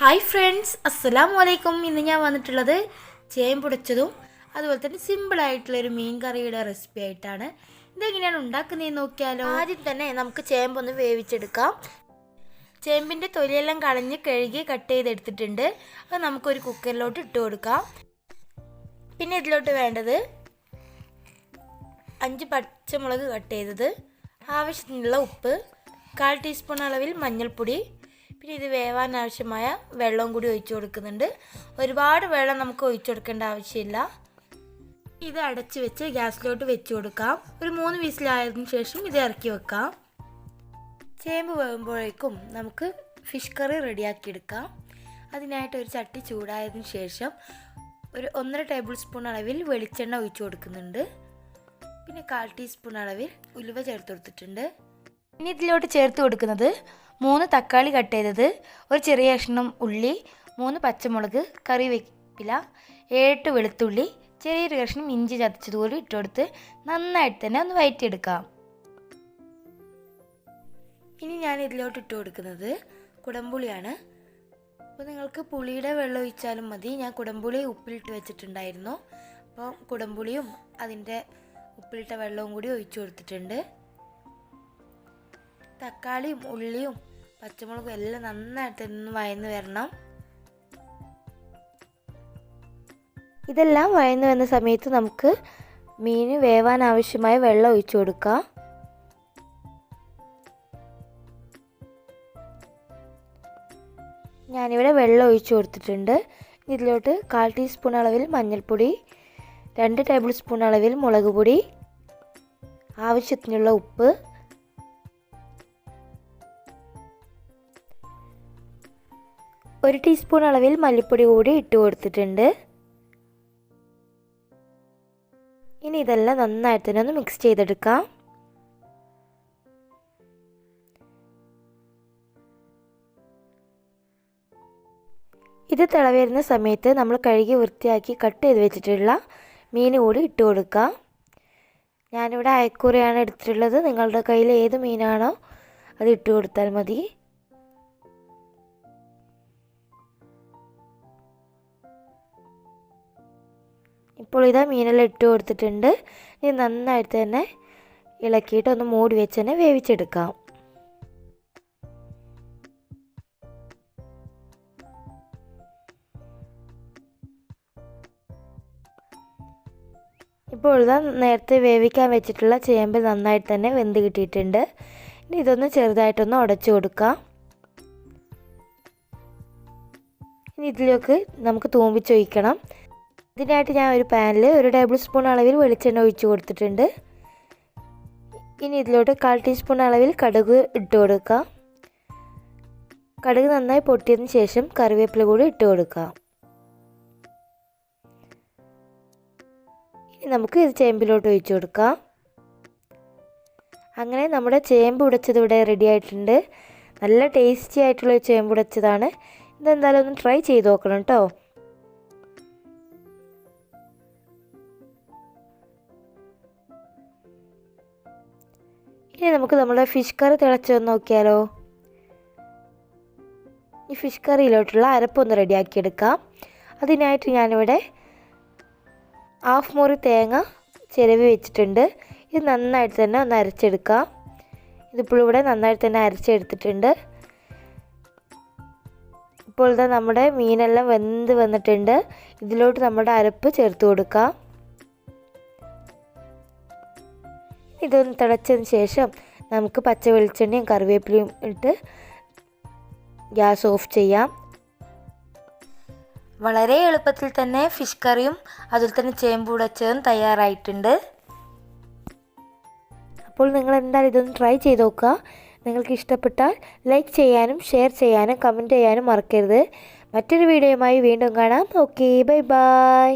Hi friends അസ്സലാമു വലൈക്കും ഇന്ന് ഞാൻ വന്നിട്ടുള്ളത് ചേമ്പ് പൊടിച്ചതും അതുപോലെ തന്നെ സിമ്പിളായിട്ടുള്ളൊരു മീൻ കറിയുടെ റെസിപ്പി ആയിട്ടാണ്. ഇതെങ്ങനെയാണ് ഉണ്ടാക്കുന്നതെന്ന് നോക്കിയാലോ? ആദ്യം തന്നെ നമുക്ക് ചേമ്പൊന്ന് വേവിച്ചെടുക്കാം. ചേമ്പിന്റെ തൊലിയെല്ലാം കളഞ്ഞ് കഴുകി കട്ട് ചെയ്തെടുത്തിട്ടുണ്ട്. അത് നമുക്കൊരു കുക്കറിലോട്ട് ഇട്ട് കൊടുക്കാം. പിന്നെ ഇതിലോട്ട് വേണ്ടത് അഞ്ച് പച്ചമുളക് കട്ട് ചെയ്തത്. ആവശ്യത്തിനുള്ള ഉപ്പ് കാൽ ടീസ്പൂൺ അളവിൽ മഞ്ഞൾപ്പൊടി പിന്നെ ഇത് വേവാൻ ആവശ്യമായ വെള്ളവും കൂടി ഒഴിച്ചു കൊടുക്കുന്നുണ്ട്. ഒരുപാട് വെള്ളം നമുക്ക് ഒഴിച്ചു കൊടുക്കേണ്ട ആവശ്യമില്ല. ഇത് അടച്ച് വെച്ച് ഗ്യാസിലോട്ട് വെച്ച് കൊടുക്കാം. ഒരു മൂന്ന് വിസിലായതിനു ശേഷം ഇത് ഇറക്കി വെക്കാം. ചേമ്പ് വേകുമ്പോഴേക്കും നമുക്ക് ഫിഷ് കറി റെഡിയാക്കിയെടുക്കാം അതിനായിട്ട് ഒരു ചട്ടി ചൂടായതിനു ശേഷം ഒരു ഒന്നര ടേബിൾ സ്പൂൺ അളവിൽ വെളിച്ചെണ്ണ ഒഴിച്ചു കൊടുക്കുന്നുണ്ട്. പിന്നെ കാൽ ടീസ്പൂൺ അളവിൽ ഉലുവ ചേർത്ത് കൊടുത്തിട്ടുണ്ട്. ഇനി ഇതിലോട്ട് ചേർത്ത് കൊടുക്കുന്നത് മൂന്ന് തക്കാളി കട്ട് ചെയ്തത് ഒരു ചെറിയ കഷ്ണം ഉള്ളി മൂന്ന് പച്ചമുളക് കറിവേപ്പില ഏട്ട് വെളുത്തുള്ളി ചെറിയൊരു കഷ്ണം ഇഞ്ചി ചതച്ചതുപോലെ ഇട്ട് കൊടുത്ത് നന്നായിട്ട് തന്നെ ഒന്ന് വയറ്റിയെടുക്കാം. ഇനി ഞാൻ ഇതിലോട്ട് ഇട്ട് കൊടുക്കുന്നത് കുടംപുളിയാണ്. അപ്പോൾ നിങ്ങൾക്ക് പുളിയുടെ വെള്ളം ഒഴിച്ചാലും മതി. ഞാൻ കുടംപുളി ഉപ്പിലിട്ട് വെച്ചിട്ടുണ്ടായിരുന്നു. അപ്പോൾ കുടംപുളിയും അതിന്റെ ഉപ്പിലിട്ട വെള്ളവും കൂടി ഒഴിച്ചു കൊടുത്തിട്ടുണ്ട്. തക്കാളിയും ഉള്ളിയും പച്ചമുളകും എല്ലാം നന്നായിട്ട് ഒന്ന് വയന്ന് വരണം. ഇതെല്ലാം വയന്ന് വരുന്ന സമയത്ത് നമുക്ക് മീൻ വേവാൻ ആവശ്യമായ വെള്ളം ഒഴിച്ചു കൊടുക്കാം. ഞാനിവിടെ വെള്ളം ഒഴിച്ചു കൊടുത്തിട്ടുണ്ട്. ഇതിലോട്ട് കാൽ ടീസ്പൂൺ അളവിൽ മഞ്ഞൾപ്പൊടി രണ്ട് ടേബിൾ സ്പൂൺ അളവിൽ മുളക് പൊടി ആവശ്യത്തിനുള്ള ഉപ്പ് ഒരു ടീസ്പൂൺ അളവിൽ മല്ലിപ്പൊടി കൂടി ഇട്ട് കൊടുത്തിട്ടുണ്ട്. ഇനി ഇതെല്ലാം നന്നായിട്ട് തന്നെ ഒന്ന് മിക്സ് ചെയ്തെടുക്കാം. ഇത് തിളവരുന്ന സമയത്ത് നമ്മൾ കഴുകി വൃത്തിയാക്കി കട്ട് ചെയ്ത് വെച്ചിട്ടുള്ള മീൻ കൂടി ഇട്ട് കൊടുക്കാം. ഞാനിവിടെ അയക്കൂറയാണ് എടുത്തിട്ടുള്ളത്. നിങ്ങളുടെ കയ്യിൽ ഏത് മീനാണോ അത് ഇട്ട് കൊടുത്താൽ മതി. ഇപ്പോൾ ഇതാ മീനെല്ലാം ഇട്ട് കൊടുത്തിട്ടുണ്ട്. ഇത് നന്നായിട്ട് തന്നെ ഇളക്കിയിട്ട് ഒന്ന് മൂടി വെച്ച് തന്നെ വേവിച്ചെടുക്കാം. ഇപ്പോൾ ഇതാ നേരത്തെ വേവിക്കാൻ വെച്ചിട്ടുള്ള ചേമ്പ് നന്നായിട്ട് തന്നെ വെന്ത് കിട്ടിയിട്ടുണ്ട്. ഇനി ഇതൊന്ന് ചെറുതായിട്ടൊന്ന് ഉടച്ചു കൊടുക്കാം. ഇനി ഇതിലേക്ക് നമുക്ക് തൂമ്പിച്ചൊഴിക്കണം ഇതിനായിട്ട് ഞാൻ ഒരു പാനിൽ ഒരു ടേബിൾ സ്പൂൺ അളവിൽ വെളിച്ചെണ്ണ ഒഴിച്ചു കൊടുത്തിട്ടുണ്ട്. ഇനി ഇതിലോട്ട് കാൽ ടീസ്പൂൺ അളവിൽ കടുക് ഇട്ട് കൊടുക്കാം കടുക് നന്നായി പൊട്ടിയതിന് ശേഷം കറിവേപ്പില കൂടി ഇട്ട് കൊടുക്കാം ഇനി നമുക്ക് ഇത് ചേമ്പിലോട്ട് ഒഴിച്ചു കൊടുക്കാം. അങ്ങനെ നമ്മുടെ ചേമ്പ് ഉടച്ചത് ഇവിടെ റെഡി ആയിട്ടുണ്ട്. നല്ല ടേസ്റ്റി ആയിട്ടുള്ള ചേമ്പ് ഉടച്ചതാണ്. ഇതെന്തായാലും ഒന്ന് ട്രൈ ചെയ്ത് നോക്കണം കേട്ടോ ഇനി നമുക്ക് നമ്മുടെ ഫിഷ് കറി തിളച്ച് വന്ന് നോക്കിയാലോ. ഈ ഫിഷ് കറിയിലോട്ടുള്ള അരപ്പൊന്ന് റെഡിയാക്കിയെടുക്കാം. അതിനായിട്ട് ഞാനിവിടെ ഹാഫ് മുറി തേങ്ങ ചിരവി വെച്ചിട്ടുണ്ട്. ഇത് നന്നായിട്ട് തന്നെ ഒന്ന് അരച്ചെടുക്കാം. ഇതിപ്പോൾ ഇവിടെ നന്നായിട്ട് തന്നെ അരച്ചെടുത്തിട്ടുണ്ട്. ഇപ്പോൾ ഇതാ നമ്മുടെ മീനെല്ലാം വെന്ത് വന്നിട്ടുണ്ട്. ഇതിലോട്ട് നമ്മുടെ അരപ്പ് ചേർത്ത് കൊടുക്കാം. ഇതൊന്ന് തിളച്ചതിന് ശേഷം നമുക്ക് പച്ച വെളിച്ചെണ്ണയും കറിവേപ്പിലയും ഇട്ട് ഗ്യാസ് ഓഫ് ചെയ്യാം. വളരെ എളുപ്പത്തിൽ തന്നെ ഫിഷ് കറിയും അതിൽ തന്നെ ചേമ്പ് ഉടച്ചതും തയ്യാറായിട്ടുണ്ട്. അപ്പോൾ നിങ്ങൾ എന്തായാലും ഇതൊന്ന് ട്രൈ ചെയ്ത് നോക്കുക. നിങ്ങൾക്ക് ഇഷ്ടപ്പെട്ടാൽ ലൈക്ക് ചെയ്യാനും ഷെയർ ചെയ്യാനും കമന്റ് ചെയ്യാനും മറക്കരുത്. മറ്റൊരു വീഡിയോയുമായി വീണ്ടും കാണാം. Okay bye bye